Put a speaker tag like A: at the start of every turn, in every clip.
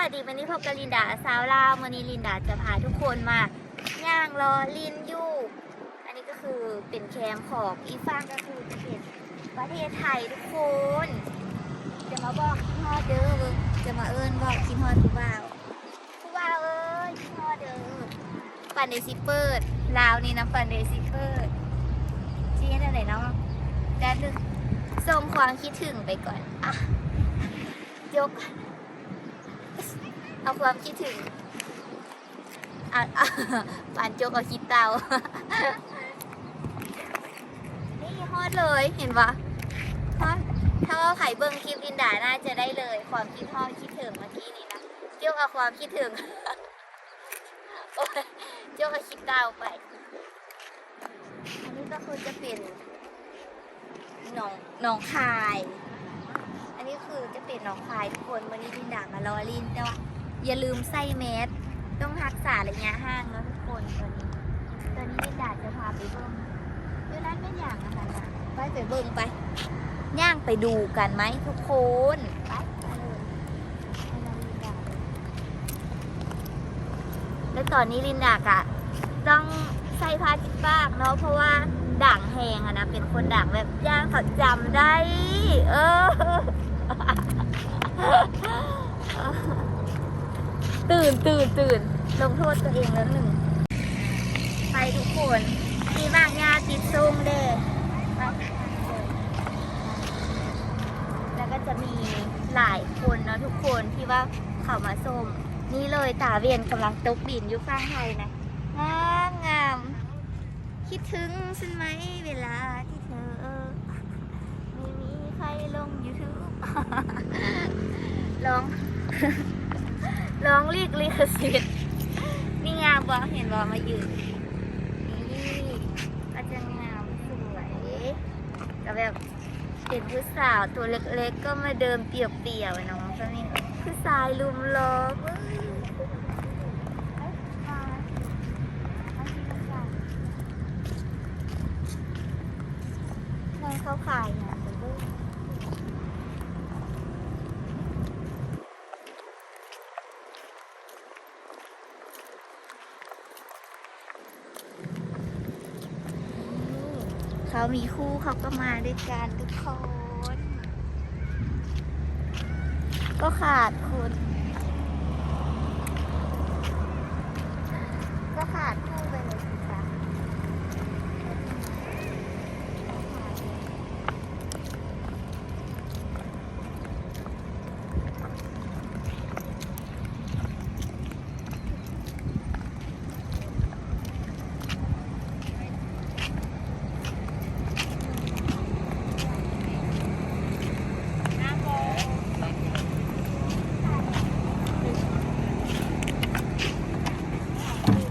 A: วัสดีวันนี้พบกับลินดาสาวลาววันนี้ลินดาจะพาทุกคนมาย่างรอลินยูอันนี้ก็คือเป็นแคมป์ของอีฟางก็คือจะเป็นประเทศไทยทุกคน จะมาบอกคิดฮอดเด้อจะมาเอิ้นบอกคิดฮอดผู้บ่าวผู้บ่าวเอ้ยคิดฮอดเด้อปันเดซิเปิดลาวนี่นะปันเดซิเปิดชี้ให้ไหนเนาะแป๊บนึงส่งความคิดถึงไปก่อนอะยก เอาความคิดถึงอะปานโจกเอาคิดเตานี่ฮอดเลยเห็นปะฮอดถ้าว่าไผ่เบิ้งคลิปลินดาน่าจะได้เลย ความคิดฮอดคิดถึงเมื่อกี้นี้นะโจกเอาความคิดถึงโอ้ยโจกเอาคิดเตาไป อันนี้ก็คือจะเป็นหนองหนองคาย อันนี้คือจะเป็นหนองคายทุกคนวันนี้ลินดามารอลินแต่ว่า อย่าลืมใส่แมสต้องรักษาระยะห่างนะทุกคนตอนนี้ตอนนี้ลินดาจะพาไปเบิ้งเวลาเป็นอย่างนะคะนะไปไปเบิ้งไปย่างไปดูกันไหมทุกคนไปแล้วตอนนี้ลินดากะต้องใส่ผ้าจิดปากเนาะเพราะว่าด่างแหงอะนะเป็นคนด่างแบบย่างเขาจำได้ เออ ตื่นตื่นตื่นลงโทษตัวเองแล้วหนึ่ง ไปทุกคนมีบางยาติดซุ่มเด้ไปแล้วก็จะมีหลายคนเนาะทุกคนที่ว่าเขามาส้มนี่เลยตาเวียนกำลังตกดินอยู่ข้างไทยนะงามงาม คิดถึงฉันไหมเวลาที่เธอ ไม่มีใครลง YouTube ร้อง ร้องเรียกลิขสิทธิ์นี่งามบอเห็นบอมายืนนี่ก็จะงามสวยก็แบบเป็นผู้สาวตัวเล็กๆ ก็มาเดินเปียกๆน้องก็นี่ผู้ชายลุมล้อมเว้ยเอ้ยมาเอเขาขายนี่ยเดี๋ยวเบิ่ง เขามีคู่ เขาก็มาด้วยกันทุกคน ก็ขาดคุณก็ขาดคู่ไปเลยสิคะ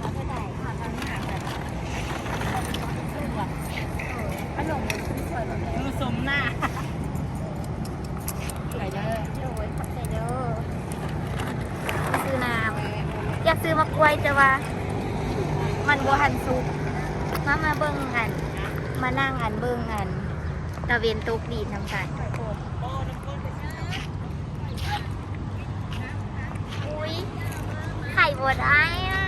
A: มาเท่าไหร่มาตอนนี้หาแบบขนมสวยแบบนี้
B: ดูสมหน้าไหนเด้อ
A: โอ้ยขับใจเด้อซื้อน้ำอยาก ซื้อมะกล้วยแต่ว่า มันบ่หันสุกมามาเบิ่งกัน มานั่งอันเบิ่งอันตะเวนตกดีทำกันทุกคนอุ้ยไข่บัวได้อะ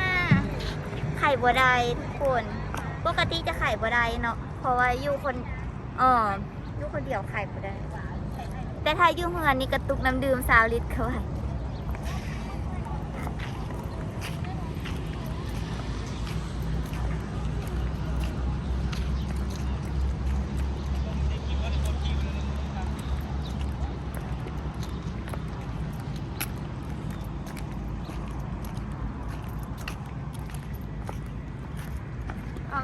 A: ไข่บัวได้ทุกคนปกติจะไข่บัวได้เนาะเพราะว่าอยู่คนเอออยู่คนเดียวไข่บัวได้แต่ถ้าอยู่เฮือนนี่กระตุกน้ำดื่มสาวลิตรเขาไว้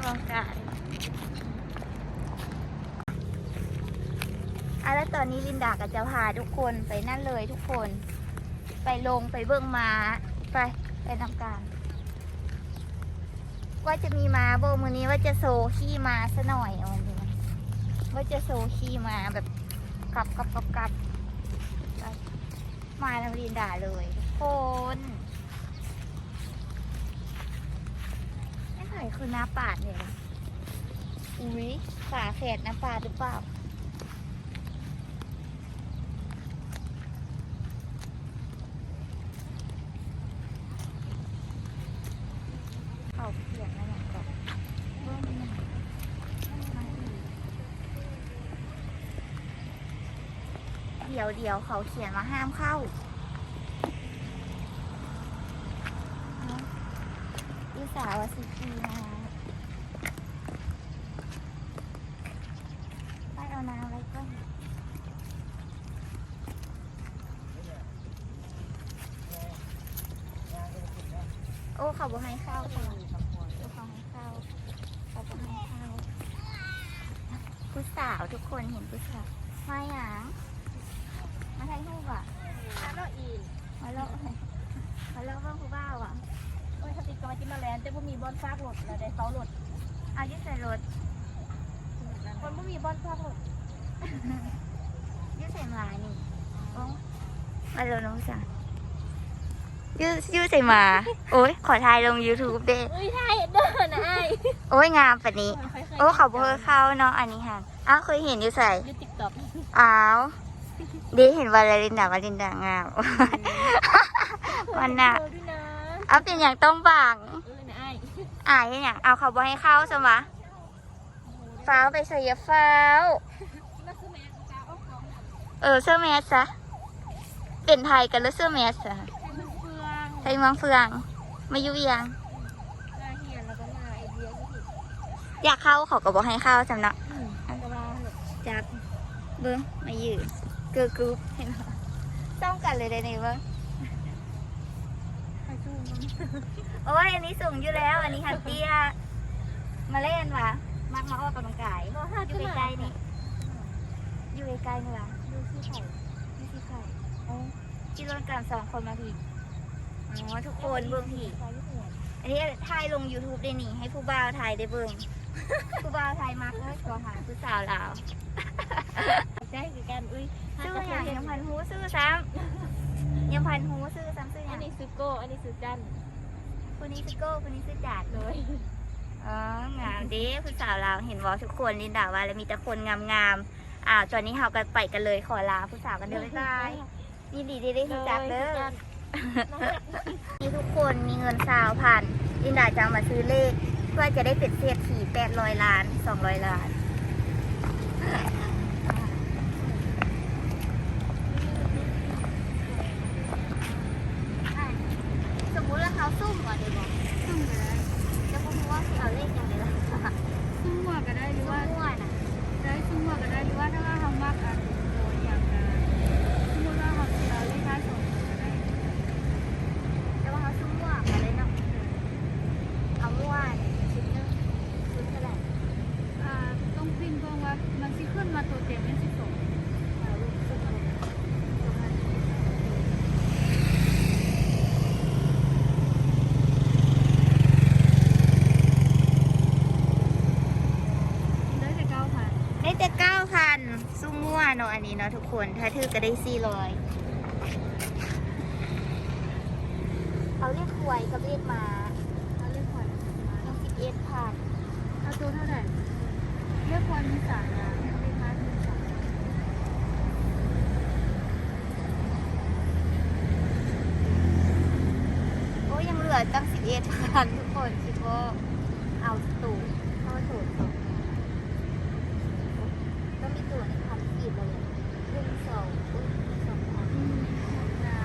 A: ำลังกายอะแล้วตอนนี้ลินดาก็จะพาทุกคนไปนั่นเลยทุกคน ไปลงไปเบื้องมาไปไปทำการ ว่าจะมีมาโบมือนี้ว่าจะโซขี้มาซะหน่อยเอาวันนี้ว่าจะโซขี้มาแบบกลับกลับกลับกลับมาทางลินดาเลยทุกคน นคือน้ำปาเนี่ยอุ้ยป่าเฝดน้ป่าหรือเปล่า เขาเขียนอะไรางก่อนเดี๋ยวเดี๋ยวเขาเขียนมาห้ามเข้า สาวสิปีนะไปเอาน้ำไว้ก่อนโอ้เขาบอกให้เข้าค่ะเขาให้เข้าเขาบอกให้เข้าผู้สาวทุกคนเห็นผู้สาวมาหยังมาถ่ายรูปอะ
B: มาแล้วอีก
A: มาเลาะมาเลาะบ้างผู้บ่าวอะ
B: โอ้ยถ้าติดกอจิมาแลนด์แต่บ่มีบอลฟากรถแล้วได้เสารถ
A: เอายึดใส่รถ
B: คนบ่มีบอลฟากรถ
A: ยืดใส่หมานี่โอ้มาเร็วน้องจ๋ายืดยืดใส่หมา โอ้ยขอถ่ายลง YouTube เด้
B: เอ้ยใช่เด้อนะไอ้
A: โอ้ยงามปะนี้ โอ้เขาเบอร์เข้าเนาะอันนี้ค่ะอ้าวเคยเห็นอยู่ใส่
B: ยูติ๊กต็อก
A: อ้าวเดีเห็นวาเลรินดาวาลินดางามมันน่ะ
B: ด้วยนะ
A: เอาเป็นอย่างต้องบัง
B: เออนะไอ้
A: อ่ายอย่างเอาเขาบอให้เข้าใช่ไหมะฟ้าวไปใส่ยาฟ้าว
B: มาซื้อแมสจ้าอ้อมของน่ะ
A: เออเสื้อแมสซะเป็นไทยกันแล้วเสื้อแมสอะ
B: เป็นเฟือง
A: ไทยเมืองเฟืองมายุเวียง
B: มาเฮียนแล้วก็มาไอเดียก็ผิด
A: อยากเข้าเขาก็บอกให้เข้าจำเนาะ
B: อืมอันตรายเลย
A: จับเบิ้งมายืนเกือกรุ๊ปเห็นไหมต้องกันเลยเดยวนี่เบิ้ง
B: ใครสู้มัน
A: โอ้ยอันนี้สูงอยู่แล้ว อันนี้หันเตี้ยมาเล่นวะมักมาออกกำลังกาย
B: รอห้า
A: อยู่ใกล้ๆนี่อยู่ใกล้ๆนี่วะ
B: ดูที่ไข่
A: นี่ที่ใครโอ้ที่รถกันสองคนมาพี่อ๋อทุกคนเบิ้งพี่
B: ใครที่หัว
A: อันนี้ถ่ายลง YouTube ได้นี่ ให้ผู้บ่าวถ่ายได้เบิ่งผู้บ่าวถ่ายมากเลยขอหาผู้สาวลาว
B: ใจคือกันอุ้ย
A: ซื้ออย่างยำพันหูซื้อซ้ำยำพันหูซื้อซ้ำซื้ออ
B: อั
A: ย่า นง
B: นี้ซื้อโก้ อันนี้ซื้อจัน
A: คนนี้ซื้อโก้คนนี้ซื้อจัด
B: เลย
A: อ๋องามเด้ผู้สาวลาวเห็นวอทุกคนลินดาว่าแล้วมีแต่คนงามๆอ่าตอนนี้เราก็ไปกันเลยขอลาผู้สาวกันเด้อบ๊ายบายยินดีได้ได้รู้จักเด้อมีทุกคนมีเงินสาวพันลินดาจะเอามาซื้อเลข เพื่อจะได้เป็นเศรษฐีแปดร้อยล้านสองร้อยล้าน ส มมุติว่าเขาซุ่มก่อนดีบอก
B: ซุ่มก็ได้
A: จะพูดว่าสิเอาเลขอย่างไรล่ะ
B: ซุ่มหัวก็ได้หรือว่า
A: มั่วน่ะ
B: ได้ซุ่มหัวก็ได้หรือว่าถ้าว่าเขามากอะโอ้ยอย่างกันสมมติว่าเขาเราเลขท้ายสองตัวก็ได้
A: แต่ว่าเขาซุ่มมั่วมาเลยเนาะเอามั่วชิ้นหนึงชุดเท่าไหร่
B: อ่าต้องพิมพ์เพิ่มว่ามันสิขึ้นมาตัวเต็มเป็นสิบสอง
A: เอาลูกซุ่มเอาซุ่มเอา
B: ได้แต่เก้าพัน
A: ได้แต่เก้าพันซุ่มมั่ว เนาะอันนี้เนาะทุกคน ถ้าถือก็ได้สี่ร้อยเอาเลขหวยกับเลขมา
B: เอาเลขขวัญมา
A: ต้องสิบเอ็ดพัน
B: เอาตัวเท่าไหร่เลขขวัญมีสามนะเลขท้ามีสาม
A: โอ้ยังเหลือตั้งสิบเอ็ดพันทุกคนคิดว่าเอาตู่เข้าตู่ตกก็มีตู่ในพันกีบเลยหนึ่งสองอุ้ยสองพัน
B: อืมนะ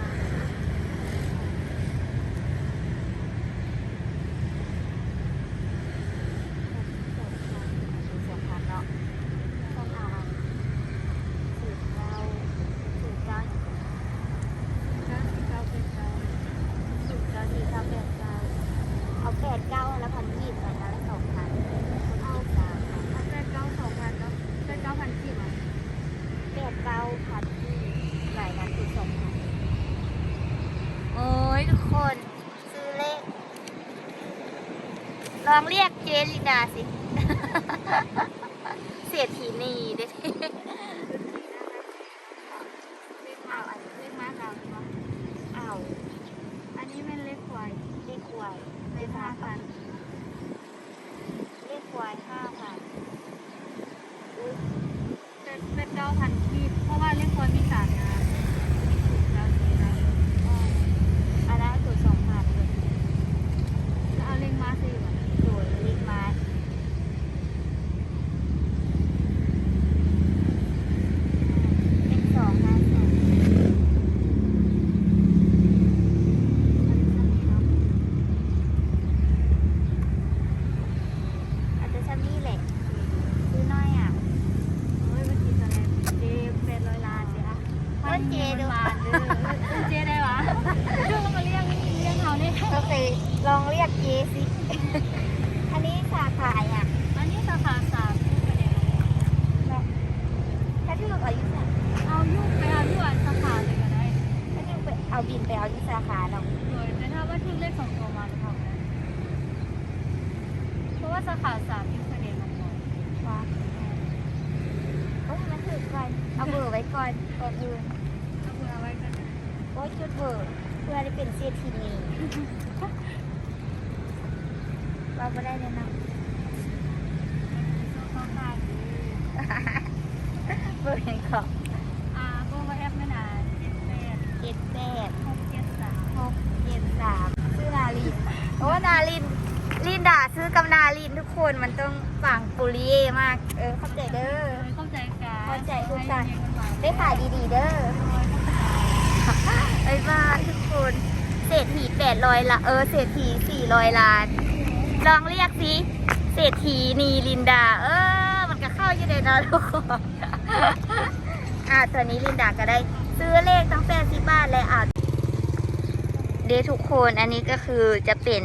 A: สองพันสองพันเนาะต้องเอาสูตรเก้าสูตรเก้า
B: เก้าสิบเก้าเป็นเก้า
A: สูตรเก้าสี่เก้าแปดเก้าเอาแปดเก้าแล้วพันกีบไปนะแล้วสองพันเอาสามพัน
B: เอาแปดเก้าสองพันแล้วแปดเก้าพันสิบอะ
A: แปดเก้าพันกีบหลายนั้นคือสองพันโอ้ยทุกคนซื้อเลข ล องเรียกเจลิดาสิ เศรษฐีนีเด้เอาอันนี้
B: เลขม้าขาวเนาะ
A: เอา
B: อันนี้เป็นเลขควาย
A: เลขควาย
B: เลขห้าพัน
A: เลขควายห้าพันอุ้ย
B: เป็นเป็นเก้าพันกีบเพราะว่าเลขควายมีสามนะมีศูนย์เก้าสี่เก้า
A: อ้ออันนั้นคือสองพันเลย
B: แล้วเอาเลขม้าสี่ก่อน
A: ลองเรียกเจสิ อันนี้สาขาอะ
B: อันนี้สาขาสามที่ประเด็น
A: ถ้าที่เราอายุสาม
B: เอายุ่งไปเอายุ่งอันสาขาเลยก็ได้
A: ถ้าที่ไปเอาบินไปเอาที่สาขาเรา
B: โดยแต่ถ้าว่าชื่อเลขสองตัวมาจะทำไงเพราะว่าสาขาสามที่ประเด็นลงมา
A: ว่าโอ้ยมันถือก่อนเอาเบอร์ไว้ก่อนก่อนอื่น
B: เอาเบอร์เอาไว้กัน นะ
A: โอ้ยจุดเบอร์เพื่อได้เป็นเศรษฐีนีเราก็ได้แนะน
B: เข้าข้างดีำ
A: เบอร์เป็นของ
B: อ่าก็ว่าแอปไม่นานเจ็ดแปด
A: เจ็ดแปด
B: หกเจ็ดสาม
A: หกเจ็ดสามชื่อนาลินโอ้นาลินลินด่าซื้อกับนาลินทุกคนมันต้องฝั่งปุริเย่มาก เออเข้าใจเด้อ
B: เข้าใจกัน
A: เข้าใจทุกอย่าง
B: ให้เรียนกันมา
A: ได้ขายดีๆเด้อ บ๊ายบายทุกคน เศรษฐีแปดร้อยละเออเศรษฐีสี่ร้อยล้าน ลองเรียกสิ เศรษฐีนีลินดา เออ มันก็เข้าอยู่ในนั้นทุกคน อะตอนนี้ลินดาก็ได้ซื้อเลขตั้งแต่สิบบาทและอะเดทุกคนอันนี้ก็คือจะเป็น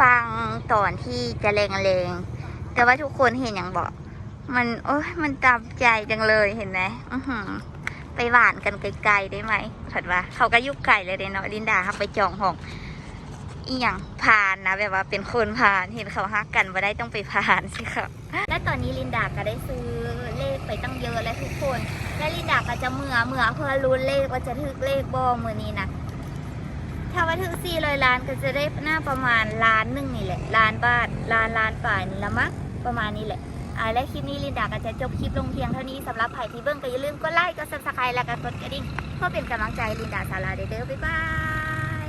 A: ฟังตอนที่จะแรงๆแต่ว่าทุกคนเห็นอย่างบอก มันโอ้ยมันตามใจจังเลยเห็นไหมอือหือ ไปหวานกันไกลๆได้ไหมถัดว่า เขาก็ยุกไก่เลยเดเนาะลินดาเขาไปจองห้องอีหยังพานนะแบบว่าเป็นคนพานเห็นเขาฮักกันว่าได้ต้องไปพานสิครับและตอนนี้ลินดาก็ได้ซื้อเลขไปตั้งเยอะแล้วทุกคน และลินดาก็จะเมื่อเมื่อเพื่อลุ้นเลขว่าจะถึกเลขบอมือนี้นะถ้าว่าถึกสี่ร้อยล้านก็จะได้หน้าประมาณล้านหนึ่งนี่แหละล้านบาทล้านล้านป่ายนี่ละมั้งประมาณนี้แหละ อ่าและคลิปนี้ลินดาก็จะจบคลิปลงเพียงเท่านี้สำหรับใครที่เบิ่งก็อย่าลืมกดไลค์กดซับสไครต์และก็กดกระดิ่งเพื่อเป็นกำลังใจลินดาสาราเด้อบ๊ายบาย